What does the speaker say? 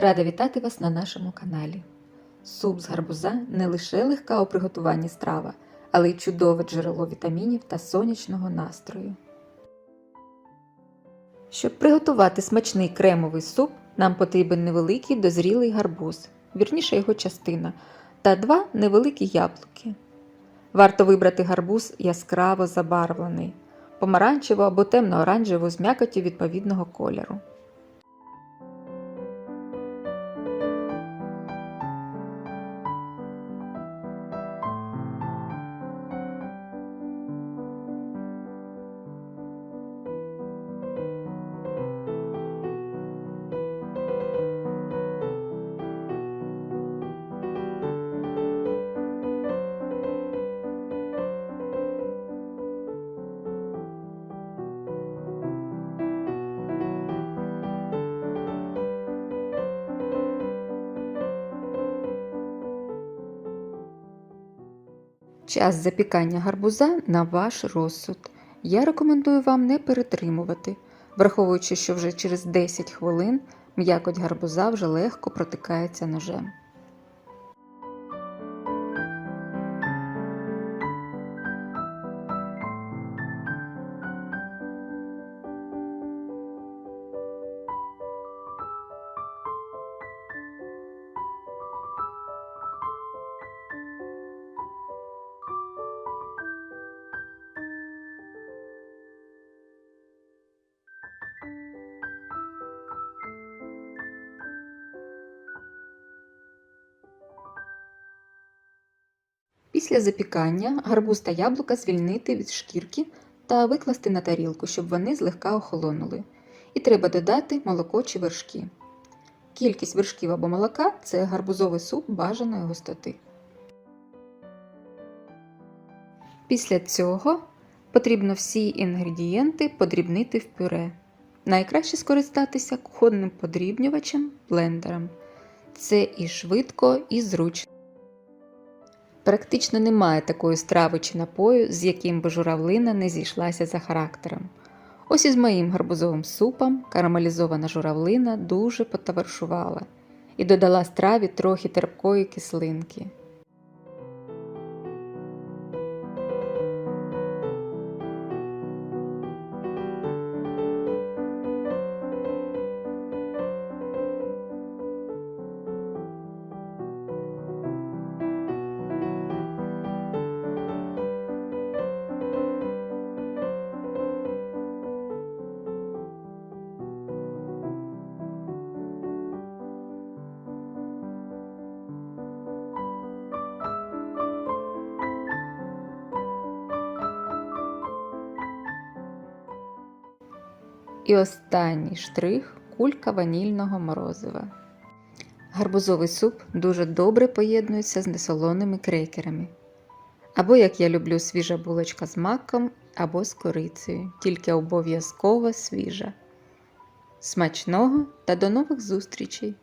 Рада вітати вас на нашому каналі. Суп з гарбуза не лише легка у приготуванні страва, але й чудове джерело вітамінів та сонячного настрою. Щоб приготувати смачний кремовий суп, нам потрібен невеликий дозрілий гарбуз, вірніше його частина, та два невеликі яблуки. Варто вибрати гарбуз яскраво забарвлений, помаранчево або темно-оранжево з м'якоті відповідного кольору. Час запікання гарбуза на ваш розсуд. Я рекомендую вам не перетримувати, враховуючи, що вже через 10 хвилин м'якоть гарбуза вже легко протикається ножем. Після запікання гарбуз та яблука звільнити від шкірки та викласти на тарілку, щоб вони злегка охолонули. І треба додати молоко чи вершки. Кількість вершків або молока це гарбузовий суп бажаної густоти. Після цього потрібно всі інгредієнти подрібнити в пюре. Найкраще скористатися кухонним подрібнювачем блендером. Це і швидко, і зручно. Практично немає такої страви чи напою, з яким би журавлина не зійшлася за характером. Ось із моїм гарбузовим супом карамелізована журавлина дуже потоваршувала і додала страві трохи терпкої кислинки. І останній штрих кулька ванільного морозива. Гарбузовий суп дуже добре поєднується з несолоними крекерами. Або, як я люблю, свіжа булочка з маком або з корицею, тільки обов'язково свіжа. Смачного та до нових зустрічей!